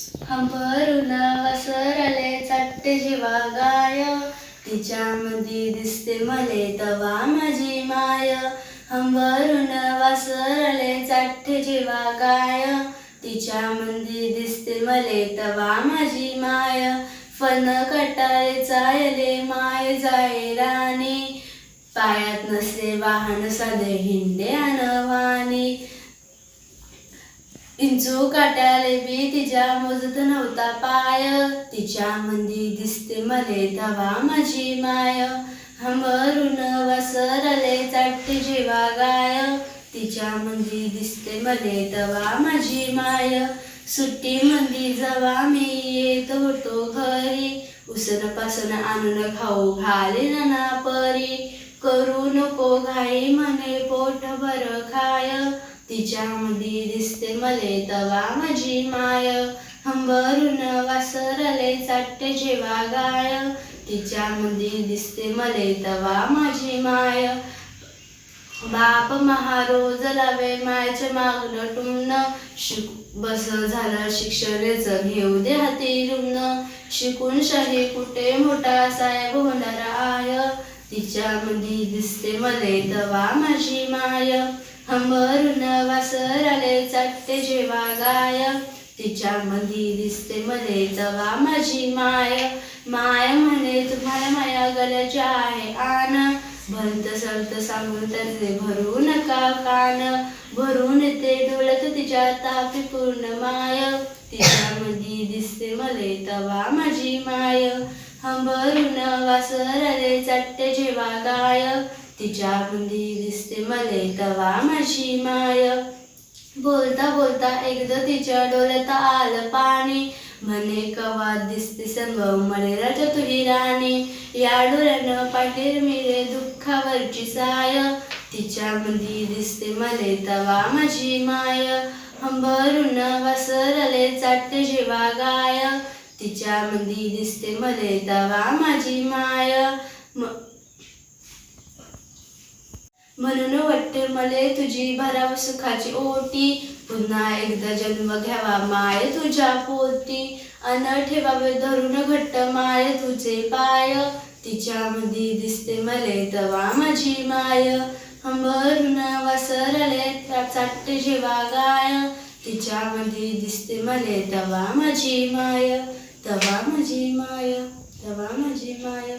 हंबरून वसरले चट्टे जीवा गाय. तिच्यामध्ये दिसते मले तवा माझी माय. हंबरून वसरले चट्टे जीवा गाय. तिच्यामध्ये दिसते मले तवा माझी माय. फन कटाळे चायले माय जाय राणी. पायात नसले वाहन साधे हिंडे अनवानी इंचू काट्याले बी तिच्या मोजत नव्हता पाय. तिच्या मंदी दिसते मले तवा माझी माय. हमरून वसरले चाटते जेवा गाय. तिच्या मंदी दिसते मले तवा माझी माय. सुट्टी मंदी जवा मी येत होतो घरी. उसन पासन आणून खाऊ घाले ना परी. करू नको घाई म्हणे पोट भर खाय. तिच्यामध्ये दिसते मले तवा माझी माय. हंबरून वासरले चाटते जेवा गाय. तिच्यामध्ये दिसते मले तवा माझी माय. बाप महारोज लावे मायच्या मागणं टुमणं. शिक बस झालं शिक्षणाचं घेऊ दे हाती रुग्ण. शिकून शाही कुठे मोठा साहेब होणार आय तिच्यामध्ये दिसते मले तवा माझी माय. वासर वासराले चाटते जेव्हा गाय. तिच्यामध्ये दिसते मले तवा माझी माय. माय म्हणे तुम्हाला माया गल्याच्या आहे आन भंत सलत सांगून त्याचे भरू नका कान. भरून येते डोळत तिच्या तापी पूर्ण माय. तिच्यामध्ये दिसते मले तवा माझी माय. हंबरून वासरले चट्टे जेवा गाय तिच्या बुंदी दिसते मले तवा माझी माय. बोलता बोलता एकदा तिच्या डोळ्यात आलं पाणी. म्हणे कवा दिसते संग मले राजा तुही राणी. या डोळ्यानं पाटील मिळे दुःखावरची साय. तिच्या बुंदी दिसते मले तवा माझी माय. हंबरून वसरले चाटते जेवा गाय तिच्या मंदी दिसते मले तवा माझी माय. म्हणून वाटते मले तुझी भराव सुखाची ओटी. पुन्हा एकदा जन्म घ्यावा माय तुझ्या पोटी. अन ठेवावे धरून घट्ट माय तुझे पाय. तिच्या मधी दिसते मले तवा माझी माय. हंबरून वसरले चाटते जेवा गाय. तिच्या मधी दिसते मले तवा माझी माय. तवा माझी माय तवा माझी माय